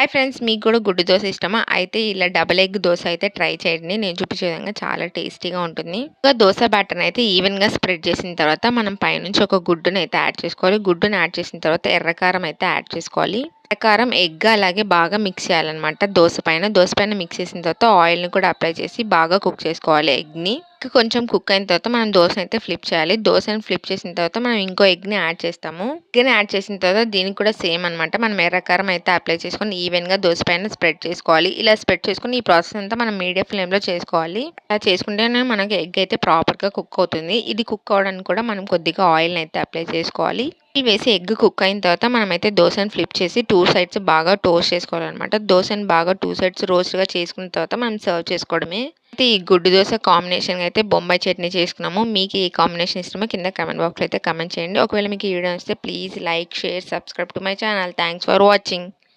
Hi friends మీకు కూడా గుడ్డు దోశ ఇష్టమా? అయితే ఇలా డబల్ ఎగ్ దోశ అయితే ట్రై చేయండి. నేను చూపించే విధంగా చాలా టేస్టీగా ఉంటుంది. ఇంకా దోశ బ్యాటర్ని అయితే ఈవెన్గా స్ప్రెడ్ చేసిన తర్వాత మనం పైనుంచి ఒక గుడ్డును అయితే యాడ్ చేసుకోవాలి. గుడ్డును యాడ్ చేసిన తర్వాత ఎర్రకారం అయితే యాడ్ చేసుకోవాలి. ఎర్రకారం ఎగ్ అలాగే బాగా మిక్స్ చేయాలన్నమాట. దోశ పైన దోశ పైన మిక్స్ చేసిన తర్వాత ఆయిల్ని కూడా అప్లై చేసి బాగా కుక్ చేసుకోవాలి ఎగ్ని కొంచెం కుక్ అయిన తర్వాత మనం దోశ అయితే ఫ్లిప్ చేయాలి. దోశని ఫ్లిప్ చేసిన తర్వాత మనం ఇంకో ఎగ్ని యాడ్ చేస్తాము. ఎగ్ని యాడ్ చేసిన తర్వాత దీనికి కూడా సేమ్ అనమాట మనం ఎర్రకారం అయితే అప్లై చేసుకొని ఈవెన్గా దోశ పైన స్ప్రెడ్ చేసుకోవాలి. ఇలా స్ప్రెడ్ చేసుకుని ఈ ప్రాసెస్ అంతా మనం మీడియం ఫ్లేమ్లో చేసుకోవాలి. ఇలా చేసుకుంటేనే మనకి ఎగ్ అయితే ప్రాపర్గా కుక్ అవుతుంది. ఇది కుక్ అవడానికి కూడా మనం కొద్దిగా ఆయిల్ని అయితే అప్లై చేసుకోవాలి. ఆయిల్ వేసి ఎగ్ కుక్ అయిన తర్వాత మనమైతే దోశని ఫ్లిప్ చేసి టూ సైడ్స్ బాగా టోస్ట్ చేసుకోవాలన్నమాట. దోశని బాగా టూ సైడ్స్ రోస్ట్గా చేసుకున్న తర్వాత మనం సర్వ్ చేసుకోవడమే. అయితే ఈ గుడ్డు దోశ కాంబినేషన్ అయితే బొంబాయి చట్నీ చేసుకున్నాము. మీకు ఈ కాంబినేషన్ ఇష్టమో కింద కమెంట్ బాక్స్లో అయితే కమెంట్ చేయండి. ఒకవేళ మీకు ఈ వీడియో వస్తే please like share subscribe to my channel. Thanks for watching.